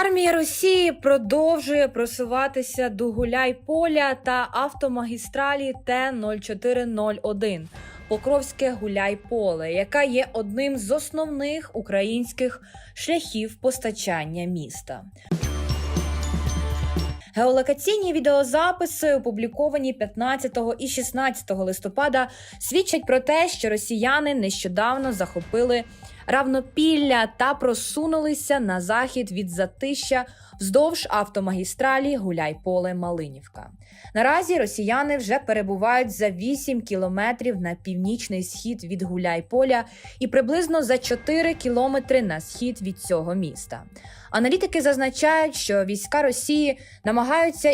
Армія Росії продовжує просуватися до Гуляйполя та автомагістралі Т-0401 Покровське Гуляйполе, яка є одним з основних українських шляхів постачання міста. Геолокаційні відеозаписи, опубліковані 15 і 16 листопада, свідчать про те, що росіяни нещодавно захопили равнопілля та просунулися на захід від затища вздовж автомагістралі Гуляйполе Малинівка. Наразі росіяни вже перебувають за 8 кілометрів на північний схід від Гуляйполя і приблизно за 4 кілометри на схід від цього міста. Аналітики зазначають, що війська Росії намагаються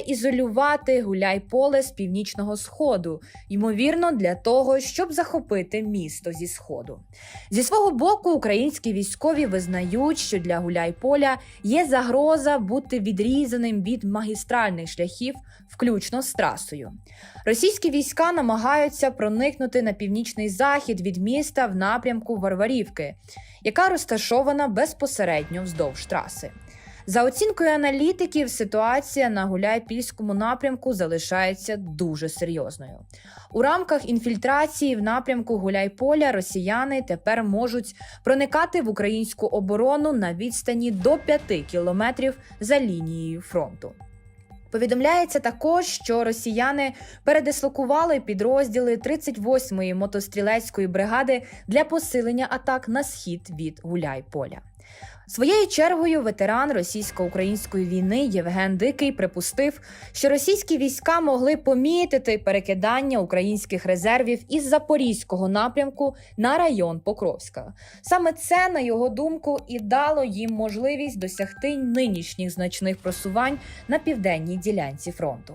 ізолювати Гуляйполе з північного сходу, ймовірно, для того, щоб захопити місто зі сходу. Зі свого боку, українські військові визнають, що для Гуляйполя є загроза бути відрізаним від магістральних шляхів, включно з трасою. Російські війська намагаються проникнути на північний захід від міста в напрямку Варварівки, яка розташована безпосередньо вздовж траси. За оцінкою аналітиків, ситуація на Гуляйпільському напрямку залишається дуже серйозною. У рамках інфільтрації в напрямку Гуляйполя росіяни тепер можуть проникати в українську оборону на відстані до 5 кілометрів за лінією фронту. Повідомляється також, що росіяни передислокували підрозділи 38-ї мотострілецької бригади для посилення атак на схід від Гуляйполя. Своєю чергою ветеран російсько-української війни Євген Дикий припустив, що російські війська могли помітити перекидання українських резервів із запорізького напрямку на район Покровська. Саме це, на його думку, і дало їм можливість досягти нинішніх значних просувань на південній ділянці фронту.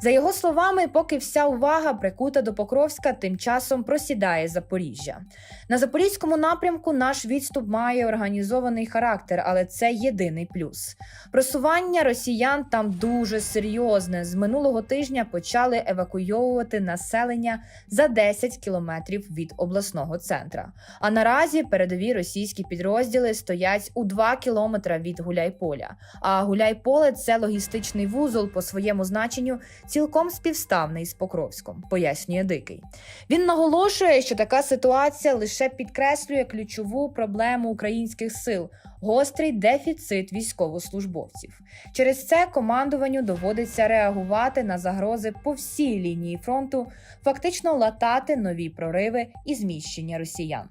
За його словами, поки вся увага прикута до Покровська, тим часом просідає Запоріжжя. На запорізькому напрямку наш відступ має організований характер, але це єдиний плюс. Просування росіян там дуже серйозне. З минулого тижня почали евакуйовувати населення за 10 кілометрів від обласного центра. А наразі передові російські підрозділи стоять у 2 кілометра від Гуляйполя. А Гуляйполе це логістичний вузол по своєму значенню цілком співставний з Покровськом, пояснює Дикий. Він наголошує, що така ситуація лише підкреслює ключову проблему українських сил гострий дефіцит військовослужбовців. Через це командуванню доводиться реагувати на загрози по всій лінії фронту, фактично латати нові прориви і зміщення росіян.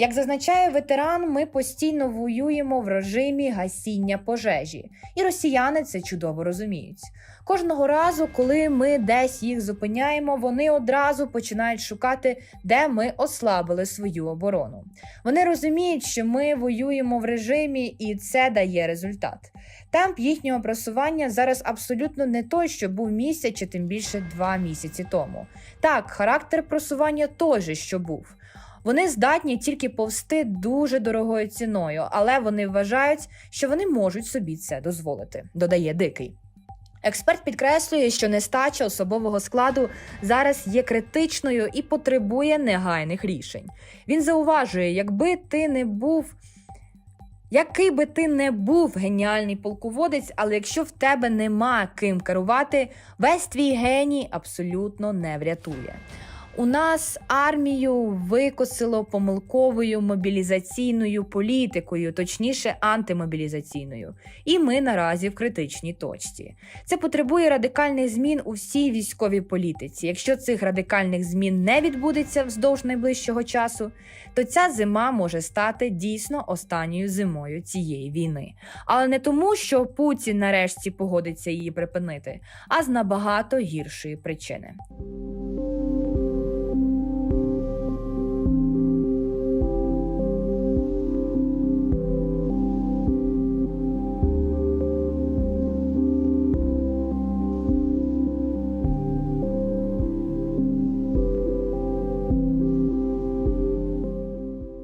Як зазначає ветеран, ми постійно воюємо в режимі гасіння пожежі, і росіяни це чудово розуміють. Кожного разу, коли ми десь їх зупиняємо, вони одразу починають шукати, де ми ослабили свою оборону. Вони розуміють, що ми воюємо в режимі, і це дає результат. Темп їхнього просування зараз абсолютно не той, що був місяць чи тим більше два місяці тому. Так, характер просування же, що був. Вони здатні тільки повсти дуже дорогою ціною, але вони вважають, що вони можуть собі це дозволити, додає дикий. Експерт підкреслює, що нестача особового складу зараз є критичною і потребує негайних рішень. Він зауважує, якби ти не був. Який би ти не був геніальний полководець, але якщо в тебе нема ким керувати, весь твій геній абсолютно не врятує. У нас армію викосило помилковою мобілізаційною політикою, точніше антимобілізаційною. І ми наразі в критичній точці. Це потребує радикальних змін у всій військовій політиці. Якщо цих радикальних змін не відбудеться вздовж найближчого часу, то ця зима може стати дійсно останньою зимою цієї війни. Але не тому, що Путін нарешті погодиться її припинити, а з набагато гіршої причини.